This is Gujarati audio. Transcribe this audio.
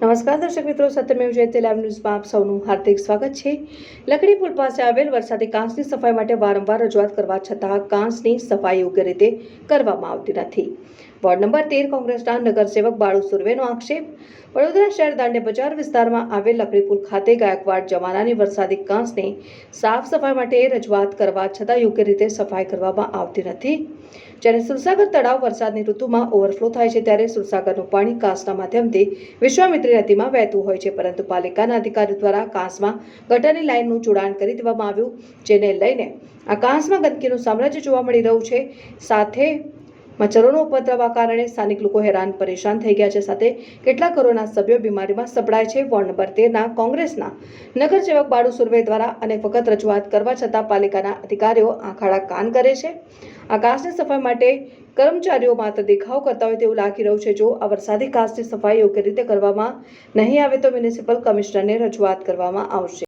નમસ્કાર દર્શક મિત્રો સત્યમેવ જયતે લાઈવ ન્યૂઝમાં આપ સૌનું હાર્દિક સ્વાગત છે. લકડી પુલ પાસે આવેલ વરસાદી કાંસની સફાઈ માટે વારંવાર રજૂઆત કરવા છતાં કાંસની સફાઈ યોગ્ય રીતે કરવામાં આવતી નથી. વોર્ડ નંબર તેર કોંગ્રેસના નગરસેવક બાળુ સુર્વેનો આક્ષેપ. વડોદરા શહેર દાંડે બજાર વિસ્તારમાં આવેલ લકડી પુલ ખાતે ગાયકવાડ જમાનાની વરસાદી કાંસની સાફ સફાઈ માટે રજૂઆત કરવા છતાં યોગ્ય રીતે સફાઈ કરવામાં આવતી નથી. જ્યારે સુરસાગર તળાવ વરસાદની ઋતુમાં ઓવરફ્લો થાય છે, ત્યારે સુરસાગરનું પાણી કાંસના માધ્યમથી વિશ્વામિત્રી નદીમાં વહેતું હોય છે, પરંતુ પાલિકાના અધિકારીઓ દ્વારા કાંસમાં ગટરની લાઇનનું જોડાણ કરી દેવામાં આવ્યું, જેને લઈને આ કાંસમાં ગંદકીનું સામ્રાજ્ય જોવા મળી રહ્યું છે. સાથે મચ્છરોનો ઉપદ્રવ કારણે સ્થાનિક લોકો હેરાન પરેશાન થઈ ગયા છે. સાથે કેટલાક કોરોના સભ્યો બીમારીમાં સપડાય છે. વોર્ડ નંબર તેરના કોંગ્રેસના નગરસેવક બાળુ સુરવે દ્વારા અનેક વખત રજૂઆત કરવા છતાં પાલિકાના અધિકારીઓ આંખાડા કાન કરે છે. આ કાંસની સફાઈ માટે કર્મચારીઓ માત્ર દેખાવ કરતા હોય તેવું લાગી રહ્યું છે. જો આ વરસાદી કાંસની સફાઈ યોગ્ય રીતે કરવામાં નહીં આવે તો મ્યુનિસિપલ કમિશનરને રજૂઆત કરવામાં આવશે.